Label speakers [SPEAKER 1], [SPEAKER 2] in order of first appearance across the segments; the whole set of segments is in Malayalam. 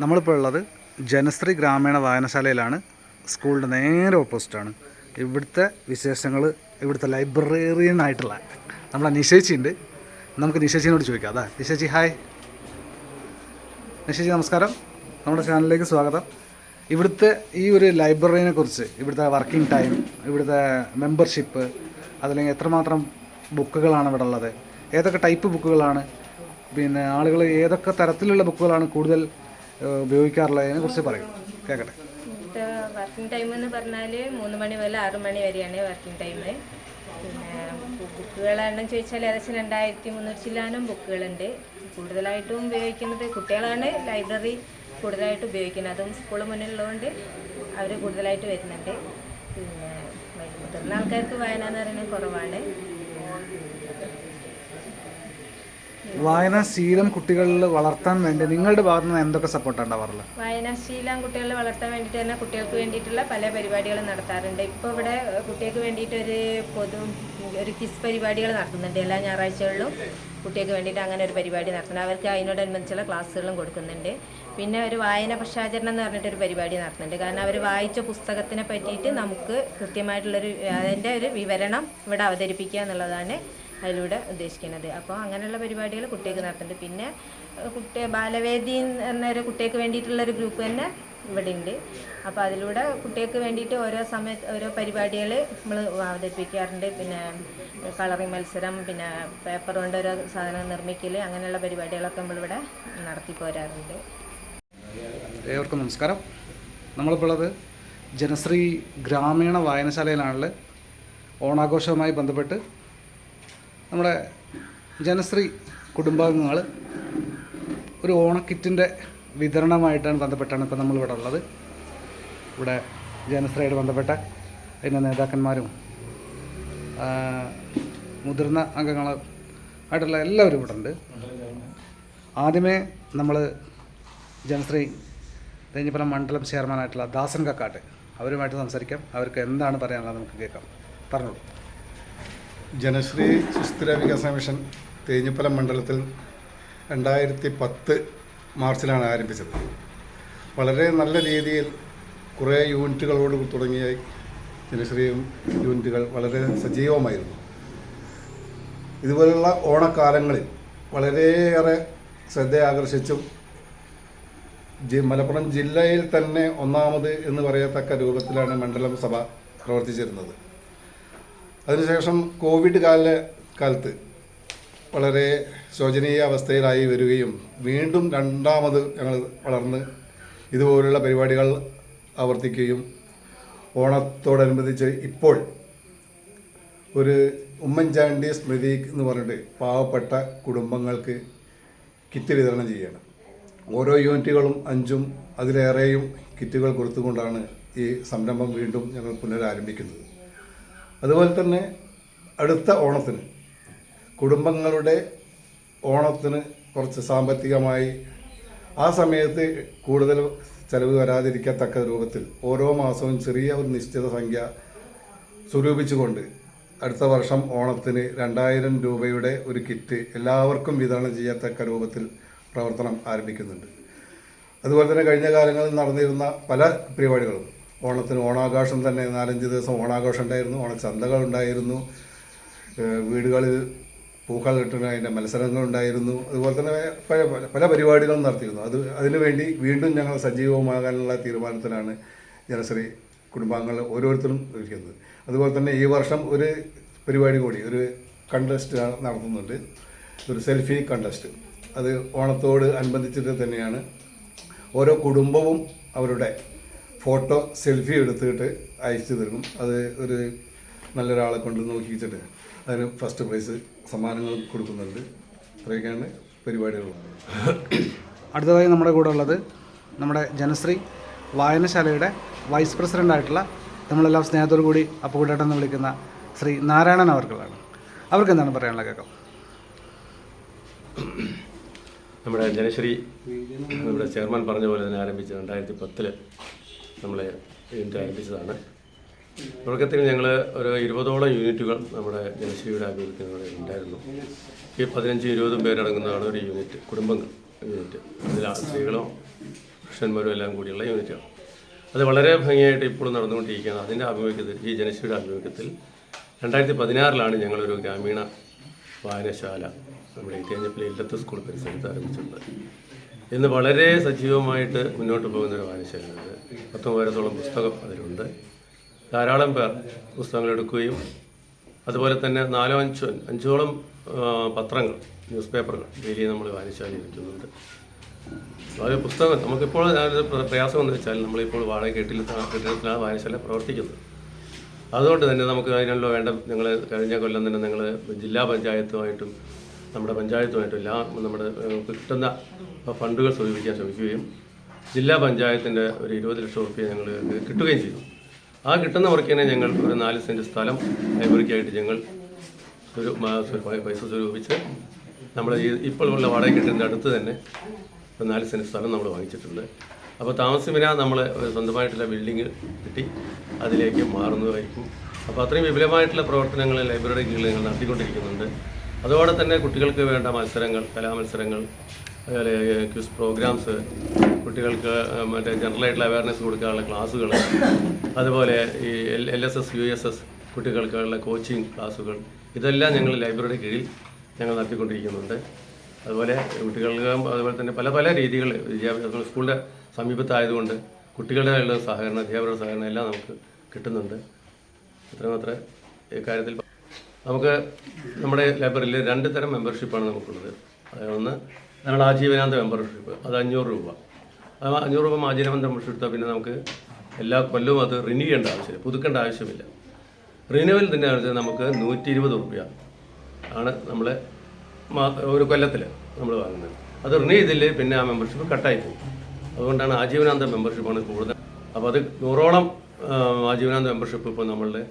[SPEAKER 1] നമ്മളിപ്പോൾ ഉള്ളത് ജനശ്രീ ഗ്രാമീണ വായനശാലയിലാണ്. സ്കൂളിന്റെ നേരെ ഓപ്പോസിറ്റാണ് ഇവിടുത്തെ വിശേഷങ്ങൾ ഇവിടുത്തെ ലൈബ്രറിയൻ ആയിട്ടുള്ള നമ്മളെ നിശേച്ചി ഉണ്ട് നമുക്ക് നിശേച്ചിനോട് ചോദിക്കാം. അതാ നിശേച്ചി ഹായ് നിശേച്ചി നമസ്കാരം. നമ്മുടെ ചാനലിലേക്ക് സ്വാഗതം. ഇവിടുത്തെ ഈ ഒരു ലൈബ്രറിനെ കുറിച്ച് ഇവിടുത്തെ വർക്കിംഗ് ടൈം ഇവിടുത്തെ മെമ്പർഷിപ്പ് അതല്ലെങ്കിൽ എത്രമാത്രം ബുക്കുകളാണ് ഇവിടെ ഉള്ളത്? ഏതൊക്കെ ടൈപ്പ് ബുക്കുകളാണ്? പിന്നെ ആളുകൾ ഏതൊക്കെ തരത്തിലുള്ള ബുക്കുകളാണ് കൂടുതൽ ഏഹ്, അതിനെ കുറിച്ച് പറയും. കേൾക്കട്ടെ
[SPEAKER 2] വർക്കിംഗ് ടൈം എന്ന് പറഞ്ഞാൽ മൂന്ന് മണി മുതൽ ആറ് മണി വരെയാണ് വർക്കിംഗ് ടൈം പിന്നെ ബുക്കുകളാണെന്ന് ചോദിച്ചാൽ ഏകദേശം രണ്ടായിരത്തി മുന്നൂറ്റി ചില്ലാനും ബുക്കുകളുണ്ട്. കൂടുതലായിട്ടും ഉപയോഗിക്കുന്നത് കുട്ടികളാണ്. ലൈബ്രറി കൂടുതലായിട്ട് ഉപയോഗിക്കുന്നത്. അതും സ്കൂൾ മുന്നിലുള്ളതുകൊണ്ട് അവർ കൂടുതലായിട്ട് വരുന്നുണ്ട്. പിന്നെ മുതിർന്ന ആൾക്കാർക്ക് വായന എന്ന് പറയുന്നത് കുറവാണ്.
[SPEAKER 1] വായനാശീലം കുട്ടികളിൽ വളർത്താൻ വേണ്ടി നിങ്ങളുടെ ഭാഗത്ത് നിന്ന് എന്തൊക്കെ സപ്പോർട്ടാണ് ഉണ്ടാവാറുള്ളത്?
[SPEAKER 2] വായനാശീലം കുട്ടികളെ വളർത്താൻ വേണ്ടിയിട്ട് തന്നെ കുട്ടികൾക്ക് വേണ്ടിയിട്ടുള്ള പല പരിപാടികളും നടത്താറുണ്ട്. ഇപ്പോൾ ഇവിടെ കുട്ടികൾക്ക് വേണ്ടിയിട്ട് ഒരു പൊതു ഒരു കിസ് പരിപാടികൾ നടത്തുന്നുണ്ട്. എല്ലാ ഞായറാഴ്ചകളിലും കുട്ടികൾക്ക് വേണ്ടിയിട്ട് അങ്ങനെ ഒരു പരിപാടി നടത്തുന്നുണ്ട്. അവർക്ക് അതിനോടനുബന്ധിച്ചുള്ള ക്ലാസ്സുകളും കൊടുക്കുന്നുണ്ട്. പിന്നെ ഒരു വായന പക്ഷാചരണം എന്ന് പറഞ്ഞിട്ടൊരു പരിപാടി നടത്തുന്നുണ്ട്. കാരണം അവർ വായിച്ച പുസ്തകത്തിനെ പറ്റിയിട്ട് നമുക്ക് കൃത്യമായിട്ടുള്ളൊരു അതിന്റെ ഒരു വിവരണം ഇവിടെ അവതരിപ്പിക്കുക എന്നുള്ളതാണ് അതിലൂടെ ഉദ്ദേശിക്കുന്നത്. അപ്പോൾ അങ്ങനെയുള്ള പരിപാടികൾ കുട്ടികൾക്ക് നടത്തുന്നുണ്ട്. പിന്നെ കുട്ടി ബാലവേദി എന്നൊരു കുട്ടികൾക്ക് വേണ്ടിയിട്ടുള്ളൊരു ഗ്രൂപ്പ് തന്നെ ഇവിടെ ഉണ്ട് അപ്പോൾ അതിലൂടെ കുട്ടികൾക്ക് വേണ്ടിയിട്ട് ഓരോ സമയത്ത് ഓരോ പരിപാടികൾ നമ്മൾ അവതരിപ്പിക്കാറുണ്ട്. പിന്നെ കളറിങ് മത്സരം പിന്നെ പേപ്പർ കൊണ്ട് ഓരോ സാധനം നിർമ്മിക്കൽ അങ്ങനെയുള്ള പരിപാടികളൊക്കെ നമ്മളിവിടെ നടത്തി പോരാറുണ്ട്.
[SPEAKER 1] ഏവർക്കും നമസ്കാരം. നമ്മളിപ്പോൾ ഉള്ളത് ജനശ്രീ ഗ്രാമീണ വായനശാലയിലാണുള്ളത്. ഓണാഘോഷവുമായി ബന്ധപ്പെട്ട് നമ്മുടെ ജനശ്രീ കുടുംബാംഗങ്ങൾ ഒരു ഓണക്കിറ്റിന്റെ വിതരണമായിട്ടാണ് ബന്ധപ്പെട്ടാണ് ഇപ്പോൾ നമ്മളിവിടെ ഉള്ളത്. ഇവിടെ ജനശ്രീയായിട്ട് ബന്ധപ്പെട്ട അതിന്റെ നേതാക്കന്മാരും മുതിർന്ന അംഗങ്ങൾ ആയിട്ടുള്ള എല്ലാവരും ഇവിടെ ഉണ്ട്. ആദ്യമേ നമ്മൾ ജനശ്രീ തേഞ്ഞിപ്പുറം മണ്ഡലം ചെയർമാനായിട്ടുള്ള ദാസൻ കക്കാട്ട് അവരുമായിട്ട് സംസാരിക്കാം. അവർക്ക് എന്താണ് പറയാനുള്ളത് നമുക്ക് കേൾക്കാം. പറഞ്ഞോളൂ.
[SPEAKER 3] ജനശ്രീ സുസ്ഥിര വികസന മിഷൻ തേഞ്ഞിപ്പലം മണ്ഡലത്തിൽ രണ്ടായിരത്തി പത്ത് മാർച്ചിലാണ് ആരംഭിച്ചത്. വളരെ നല്ല രീതിയിൽ കുറേ യൂണിറ്റുകളോട് തുടങ്ങിയ ജനശ്രീ യൂണിറ്റുകൾ വളരെ സജീവമായിരുന്നു. ഇതുപോലുള്ള ഓണക്കാലങ്ങളിൽ വളരെയേറെ ശ്രദ്ധ ആകർഷിച്ചും ജി- മലപ്പുറം ജില്ലയിൽ തന്നെ ഒന്നാമത് എന്ന് പറയത്തക്ക രൂപത്തിലാണ് മണ്ഡലം സഭ പ്രവർത്തിച്ചിരുന്നത്. അതിനുശേഷം കോവിഡ് കാല കാലത്ത് വളരെ ശോചനീയ അവസ്ഥയിലായി വരികയും വീണ്ടും രണ്ടാമത് ഞങ്ങൾ വളർന്ന് ഇതുപോലുള്ള പരിപാടികൾ ആവർത്തിക്കുകയും ഓണത്തോടനുബന്ധിച്ച് ഇപ്പോൾ ഒരു ഉമ്മൻചാണ്ടി സ്മൃതി എന്ന് പറഞ്ഞിട്ട് പാവപ്പെട്ട കുടുംബങ്ങൾക്ക് കിറ്റ് വിതരണം ചെയ്യണം. ഓരോ യൂണിറ്റുകളും അഞ്ചും അതിലേറെയും കിറ്റുകൾ കൊടുത്തുകൊണ്ടാണ് ഈ സംരംഭം വീണ്ടും ഞങ്ങൾ പുനരാരംഭിക്കുന്നത്. അതുപോലെ തന്നെ അടുത്ത ഓണത്തിന് കുടുംബങ്ങളുടെ ഓണത്തിന് കുറച്ച് സാമ്പത്തികമായി ആ സമയത്ത് കൂടുതൽ ചെലവ് വരാതിരിക്കത്തക്ക രൂപത്തിൽ ഓരോ മാസവും ചെറിയ ഒരു നിശ്ചിത സംഖ്യ സ്വരൂപിച്ചുകൊണ്ട് അടുത്ത വർഷം ഓണത്തിന് രണ്ടായിരം രൂപയുടെ ഒരു കിറ്റ് എല്ലാവർക്കും വിതരണം ചെയ്യത്തക്ക രൂപത്തിൽ പ്രവർത്തനം ആരംഭിക്കുന്നുണ്ട്. അതുപോലെ തന്നെ കഴിഞ്ഞ കാലങ്ങളിൽ നടന്നിരുന്ന പല പരിപാടികളും ഓണത്തിന് ഓണാഘോഷം തന്നെ നാലഞ്ച് ദിവസം ഓണാഘോഷം ഉണ്ടായിരുന്നു. ഓണച്ചന്തകൾ ഉണ്ടായിരുന്നു. വീടുകളിൽ പൂക്കൾ കിട്ടുന്ന അതിന്റെ മത്സരങ്ങൾ ഉണ്ടായിരുന്നു. അതുപോലെ തന്നെ പല- പല പരിപാടികളും നടത്തിയിരുന്നു. അത് അതിനുവേണ്ടി വീണ്ടും ഞങ്ങൾ സജീവമാകാനുള്ള തീരുമാനത്തിലാണ് ജനശ്രീ കുടുംബാംഗങ്ങൾ ഓരോരുത്തരും ഇരിക്കുന്നത്. അതുപോലെ തന്നെ ഈ വർഷം ഒരു പരിപാടി കൂടി ഒരു കണ്ടസ്റ്റ് നടത്തുന്നുണ്ട്. ഒരു സെൽഫി കണ്ടസ്റ്റ് അത് ഓണത്തോട് അനുബന്ധിച്ചിട്ട് തന്നെയാണ്. ഓരോ കുടുംബവും അവരുടെ ഫോട്ടോ സെൽഫി എടുത്തിട്ട് അയച്ചു തരും. അത് ഒരു നല്ലൊരാളെ കൊണ്ട് നോക്കിച്ചിട്ട് അതിന് ഫസ്റ്റ് പ്രൈസ് സമ്മാനങ്ങൾ കൊടുക്കുന്നുണ്ട്. ഇത്രയൊക്കെയാണ് പരിപാടികളുള്ളത്.
[SPEAKER 1] അടുത്തതായി നമ്മുടെ കൂടെ ഉള്ളത് നമ്മുടെ ജനശ്രീ വായനശാലയുടെ വൈസ് പ്രസിഡന്റ് ആയിട്ടുള്ള നമ്മളെല്ലാം സ്നേഹത്തോടു കൂടി അപ്പുകൂട്ടേട്ടൻ എന്ന് വിളിക്കുന്ന ശ്രീ നാരായണൻ അവർക്കുള്ളതാണ്. അവർക്ക് എന്താണ് പറയാനുള്ള കേൾക്കാം.
[SPEAKER 4] നമ്മുടെ ജനശ്രീ നമ്മുടെ ചെയർമാൻ പറഞ്ഞ പോലെ തന്നെ ആരംഭിച്ച രണ്ടായിരത്തി പത്തിൽ. നമ്മൾ യൂണിറ്റ് ആരംഭിച്ചതാണ് തുടക്കത്തിൽ ഞങ്ങൾ ഒരു ഇരുപതോളം യൂണിറ്റുകൾ നമ്മുടെ ജനശ്രീയുടെ ആഭിമുഖ്യത്തിൽ ഉണ്ടായിരുന്നു. ഈ പതിനഞ്ച് ഇരുപതും പേരടങ്ങുന്നതാണ് ഒരു യൂണിറ്റ് കുടുംബങ്ങൾ യൂണിറ്റ്. അതിൽ സ്ത്രീകളും പുരുഷന്മാരും എല്ലാം കൂടിയുള്ള യൂണിറ്റാണ് അത് വളരെ ഭംഗിയായിട്ട് ഇപ്പോഴും നടന്നുകൊണ്ടിരിക്കുകയാണ്. അതിന്റെ ആഭിമുഖ്യത്തിൽ ഈ ജനശ്രീയുടെ ആഭിമുഖ്യത്തിൽ രണ്ടായിരത്തി പതിനാറിലാണ് ഞങ്ങളൊരു ഗ്രാമീണ വായനശാല നമ്മുടെ ഈ തേഞ്ഞപ്പള്ളി ഇല്ലത്ത് സ്കൂൾ പരിസരത്ത് ആരംഭിച്ചിട്ടുള്ളത്. ഇന്ന് വളരെ സജീവമായിട്ട് മുന്നോട്ട് പോകുന്ന ഒരു വായനശാലയാണ് പത്തൊമ്പതിനത്തോളം പുസ്തകം അതിലുണ്ട്. ധാരാളം പേർ പുസ്തകങ്ങൾ എടുക്കുകയും അതുപോലെ തന്നെ നാലോ അഞ്ചോ അഞ്ചോളം പത്രങ്ങൾ ന്യൂസ് പേപ്പറുകൾ ഡെയിലി നമ്മൾ വായനശാലയിൽ വയ്ക്കുന്നുണ്ട് അത് പുസ്തകം നമുക്കിപ്പോൾ പ്രയാസം എന്ന് വെച്ചാൽ നമ്മളിപ്പോൾ വാടക കെട്ടിൽ കെട്ടിടത്തിലാണ് വായനശാല പ്രവർത്തിക്കുന്നത് അതുകൊണ്ട് തന്നെ നമുക്ക് അതിനുള്ള വേണ്ട നിങ്ങൾ കഴിഞ്ഞ കൊല്ലം തന്നെ ഞങ്ങൾ ജില്ലാ പഞ്ചായത്തുമായിട്ടും നമ്മുടെ പഞ്ചായത്തുമായിട്ട് എല്ലാ നമ്മുടെ കിട്ടുന്ന ഫണ്ടുകൾ സ്വരൂപിക്കാൻ ശ്രമിക്കുകയും ജില്ലാ പഞ്ചായത്തിന്റെ ഒരു ഇരുപത് ലക്ഷം റുപ്യ ഞങ്ങൾ കിട്ടുകയും ചെയ്തു. ആ കിട്ടുന്ന വർക്കിനെ ഞങ്ങൾ ഒരു നാല് സെന്റ് സ്ഥലം ലൈബ്രറിക്കായിട്ട് ഞങ്ങൾ ഒരു പൈസ സ്വരൂപിച്ച് നമ്മൾ ഈ ഇപ്പോൾ ഉള്ള വാടക കെട്ടിന്റെ അടുത്ത് തന്നെ ഒരു നാല് സെന്റ് സ്ഥലം നമ്മൾ വാങ്ങിച്ചിട്ടുണ്ട്. അപ്പോൾ താമസിമിന നമ്മൾ സ്വന്തമായിട്ടുള്ള ബിൽഡിങ് കിട്ടി അതിലേക്ക് മാറുന്നതായിരിക്കും. അപ്പോൾ അത്രയും വിപുലമായിട്ടുള്ള പ്രവർത്തനങ്ങൾ ലൈബ്രറിക്ക് ഞങ്ങൾ നടത്തിക്കൊണ്ടിരിക്കുന്നുണ്ട്. അതോടെ തന്നെ കുട്ടികൾക്ക് വേണ്ട മത്സരങ്ങൾ കലാമത്സരങ്ങൾ അതുപോലെ ക്വിസ് പ്രോഗ്രാംസ് കുട്ടികൾക്ക് മറ്റേ ജനറലായിട്ടുള്ള അവയർനെസ് കൊടുക്കാനുള്ള ക്ലാസ്സുകൾ അതുപോലെ ഈ L L S S U S S കുട്ടികൾക്കുള്ള കോച്ചിങ് ക്ലാസ്സുകൾ ഇതെല്ലാം ഞങ്ങൾ ലൈബ്രറിയുടെ കീഴിൽ ഞങ്ങൾ നടത്തിക്കൊണ്ടിരിക്കുന്നുണ്ട്. അതുപോലെ കുട്ടികൾക്ക് അതുപോലെ തന്നെ പല പല രീതികൾ വിദ്യാഭ്യാസ സ്കൂളിന്റെ സമീപത്തായതുകൊണ്ട് കുട്ടികളുടെ സഹകരണം അധ്യാപകരുടെ സഹകരണം എല്ലാം നമുക്ക് കിട്ടുന്നുണ്ട്. അത്രമാത്രം ഇക്കാര്യത്തിൽ നമുക്ക് നമ്മുടെ ലൈബ്രറിയിൽ രണ്ട് തരം മെമ്പർഷിപ്പാണ് നമുക്കുള്ളത്. ഒന്ന് നമ്മുടെ ആജീവനാന്ത മെമ്പർഷിപ്പ് അത് അഞ്ഞൂറ് രൂപ. അത് അഞ്ഞൂറ് രൂപ ആജീവനാന്ത മെമ്പർഷിപ്പ് എടുത്താൽ പിന്നെ നമുക്ക് എല്ലാ കൊല്ലവും അത് റിന്യൂ ചെയ്യേണ്ട ആവശ്യമില്ല പുതുക്കേണ്ട ആവശ്യമില്ല. റിന്യൂവൽ തന്നെ ആവശ്യം നമുക്ക് നൂറ്റി ഇരുപത് റുപ്യ ആണ് നമ്മൾ ഒരു കൊല്ലത്തിൽ നമ്മൾ വാങ്ങുന്നത്. അത് റിന്യൂ ചെയ്തില്ലേ പിന്നെ ആ മെമ്പർഷിപ്പ് കട്ടായി പോകും. അതുകൊണ്ടാണ് ആജീവനാന്ത മെമ്പർഷിപ്പാണ് കൂടുതൽ. അപ്പോൾ അത് നൂറോളം ആജീവനാന്ത മെമ്പർഷിപ്പ് ഇപ്പോൾ നമ്മളുടെ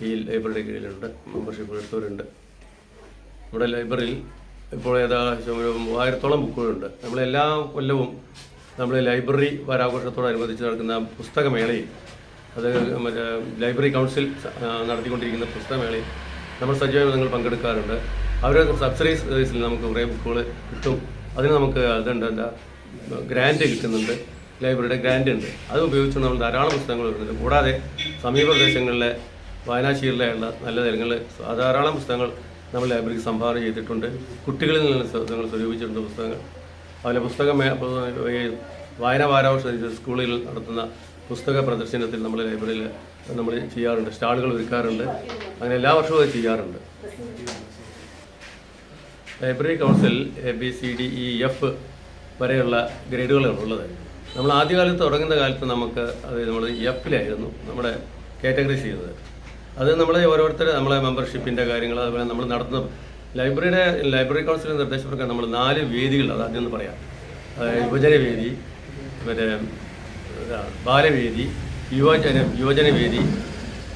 [SPEAKER 4] ഈ ലൈബ്രറിയുടെ കീഴിലുണ്ട്. മെമ്പർഷിപ്പ് എടുത്തവരുണ്ട്. നമ്മുടെ ലൈബ്രറിയിൽ ഇപ്പോൾ ഏകദേശം ഒരു മൂവായിരത്തോളം ബുക്കുകളുണ്ട്. നമ്മൾ എല്ലാ കൊല്ലവും നമ്മൾ ലൈബ്രറി വാരാഘോഷത്തോടനുബന്ധിച്ച് നടക്കുന്ന പുസ്തകമേളയിൽ അത് മറ്റേ ലൈബ്രറി കൗൺസിൽ നടത്തിക്കൊണ്ടിരിക്കുന്ന പുസ്തകമേളയിൽ നമ്മൾ സജീവമായി നിങ്ങൾ പങ്കെടുക്കാറുണ്ട്. അവർ സബ്സിഡൈസ് നമുക്ക് കുറേ ബുക്കുകൾ കിട്ടും. അതിന് നമുക്ക് അതുണ്ട് എന്താ ഗ്രാൻഡ് കിട്ടുന്നുണ്ട്. ലൈബ്രറിയുടെ ഗ്രാൻഡ് ഉണ്ട്. അത് ഉപയോഗിച്ചുകൊണ്ട് നമ്മൾ ധാരാളം പുസ്തകങ്ങൾ വരുന്നുണ്ട് കൂടാതെ സമീപ പ്രദേശങ്ങളിലെ വായനാശീലമുള്ള നല്ല തരങ്ങൾ ധാരാളം പുസ്തകങ്ങൾ നമ്മൾ ലൈബ്രറിക്ക് സംഭാവന ചെയ്തിട്ടുണ്ട്. കുട്ടികളിൽ നിന്ന് പുസ്തകങ്ങൾ സ്വരൂപിച്ചിട്ടുണ്ട് പുസ്തകങ്ങൾ. അതുപോലെ പുസ്തകം വായന വാരാഘോഷ സ്കൂളിൽ നടത്തുന്ന പുസ്തക പ്രദർശനത്തിൽ നമ്മൾ ലൈബ്രറിയിൽ നമ്മൾ ചെയ്യാറുണ്ട്. സ്റ്റാളുകൾ ഒരുക്കാറുണ്ട്. അങ്ങനെ എല്ലാ വർഷവും അത് ചെയ്യാറുണ്ട്. Library council A B C D E F വരെയുള്ള ഗ്രേഡുകളാണ് ഉള്ളത്. നമ്മൾ ആദ്യകാലത്ത് തുടങ്ങുന്ന കാലത്ത് നമുക്ക് അത് നമ്മൾ എഫിലായിരുന്നു നമ്മുടെ കാറ്റഗറി ചെയ്തത്. അത് നമ്മൾ ഓരോരുത്തർ നമ്മളെ മെമ്പർഷിപ്പിന്റെ കാര്യങ്ങൾ അതുപോലെ നമ്മൾ നടത്തുന്ന ലൈബ്രറിയുടെ ലൈബ്രറി കൗൺസിലിന്റെ നിർദ്ദേശപ്രകാരം നമ്മൾ നാല് വേദികൾ അത് ആദ്യം ഒന്ന് പറയാം. യുവജനവേദി ഇതാ, ബാലവേദി യുവജന യുവജന വേദി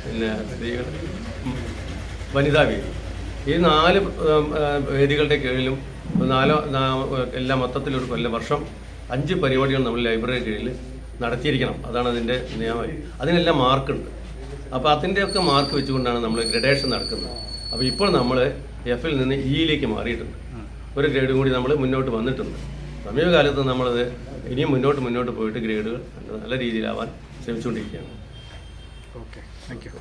[SPEAKER 4] പിന്നെ സ്ത്രീകൾ വനിതാ വേദി ഈ നാല് വേദികളുടെ കീഴിലും നാലോ എല്ലാം മൊത്തത്തിലൊരു കൊല്ലം വർഷം അഞ്ച് പരിപാടികൾ നമ്മൾ ലൈബ്രറി കീഴിൽ നടത്തിയിരിക്കണം. അതാണ് അതിന്റെ നിയമം. അതിനെല്ലാം മാർക്കുണ്ട്. അപ്പോൾ അതിന്റെയൊക്കെ മാർക്ക് വെച്ചുകൊണ്ടാണ് നമ്മൾ ഗ്രഡേഷൻ നടക്കുന്നത്. അപ്പോൾ ഇപ്പോൾ നമ്മൾ എഫിൽ നിന്ന് ഇയിലേക്ക് മാറിയിട്ടുണ്ട്. ഒരു ഗ്രേഡ് കൂടി നമ്മൾ മുന്നോട്ട് വന്നിട്ടുണ്ട്. സമീപകാലത്ത് നമ്മളത് ഇനിയും മുന്നോട്ട് മുന്നോട്ട് പോയിട്ട് ഗ്രേഡുകൾ നല്ല രീതിയിലാവാൻ ശ്രമിച്ചുകൊണ്ടിരിക്കുകയാണ്.
[SPEAKER 1] Okay thank you